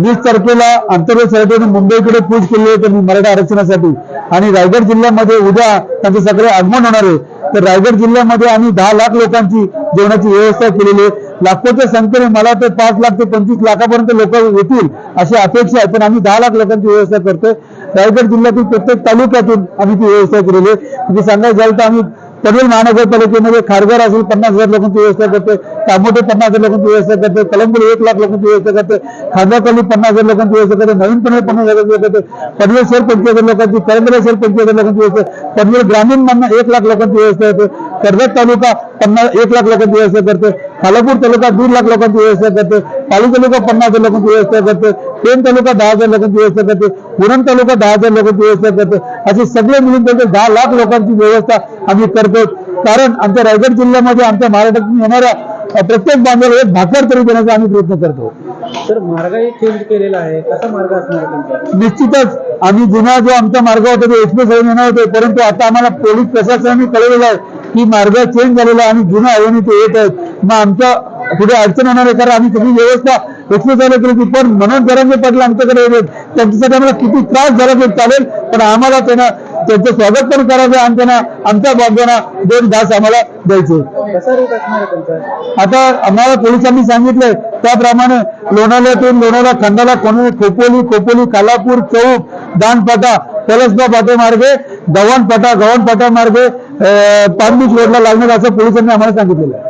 वीस तारखेला आंतरराष्ट्रीय मुंबईकडे पूज केली आहे त्यांनी मराठा आरक्षणासाठी. आणि रायगड जिल्ह्यामध्ये उद्या त्यांचं सगळे आगमन होणार आहे. तर रायगड जिल्ह्यामध्ये आम्ही दहा लाख लोकांची जेवणाची व्यवस्था केलेली आहे. लाखोच्या संख्येने मला ते पाच लाख ते पंचवीस लाखापर्यंत लोक येतील अशी अपेक्षा आहे. पण आम्ही दहा लाख लोकांची व्यवस्था करतोय. रायगड जिल्ह्यातील प्रत्येक तालुक्यातून आम्ही ती व्यवस्था केलेली आहे. म्हणजे सांगायचं झालं तर आम्ही पनवेल महानगरपालिकेमध्ये खारघर असेल पन्नास हजार लोकांची व्यवस्था करते. कामोटे पन्नास हजार लोकांची व्यवस्था करते. कलंबुली एक लाख लोकांची व्यवस्था करते. खांदाकली पन्नास हजार लोकांची व्यवस्था करते. नवीन पनवेल पन्नास हजार व्यवस्था करते. पनवेल शहर पंचवीस हजार लोकांची करंदरा शहर पंचवीस हजार लोकांची व्यवस्था पनवेल ग्रामीण मधनं एक लाख लोकांची व्यवस्था करते. कर्जत तालुका पन्नास एक लाख लोकांची व्यवस्था करते. खालापूर तालुका दीड लाख लोकांची व्यवस्था करते. पाली तालुका पन्नास हजार लोकांची व्यवस्था करते. पेन तालुका दहा हजार लोकांची व्यवस्था करते. उरण तालुका दहा हजार लोकांची व्यवस्था करते. असे सगळे मिळून त्यांचे दहा लाख लोकांची व्यवस्था आम्ही करतो कारण आमच्या रायगड जिल्ह्यामध्ये आमच्या महाराष्ट्रातून येणाऱ्या प्रत्येक बांधवाला एक भाकर तरी देण्याचा आम्ही प्रयत्न करतो. सर मार्गही चेंज केलेला आहे. कसा मार्ग असणार निश्चितच आम्ही जुना जो आमचा मार्ग होता तो एक्सप्रेस हायवे येणार होते. परंतु आता आम्हाला पोलीस प्रशासनाने कळवलेलं आहे. की मार्ग चेंज झालेला आणि जुना हायवेने ते येत आहेत मग आमच्या पुढे अडचण होणार आहे कारण आम्ही सगळी व्यवस्था हायवे केली होती. पण मनोज जरांगे पाटील आमच्याकडे येत त्यांच्यासाठी आम्हाला किती त्रास झाला तरी चालेल पण आम्हाला त्यांना त्यांचं स्वागत पण करायचं आणि त्यांना आमच्या बाजूना दोन घास आम्हाला द्यायचे. आता आम्हाला पोलिसांनी सांगितलंय त्याप्रमाणे लोणावळ्यातून लोणावळा खंडाला कोणी खोपोली खोपोली कालापूर चौक दानपाटा पलसबा पाटे मार्गे गव्हाणपाटा गव्हाणपाटा मार्गे पाणबीच रोडला लागणार असं पोलिसांनी आम्हाला सांगितलेलं आहे.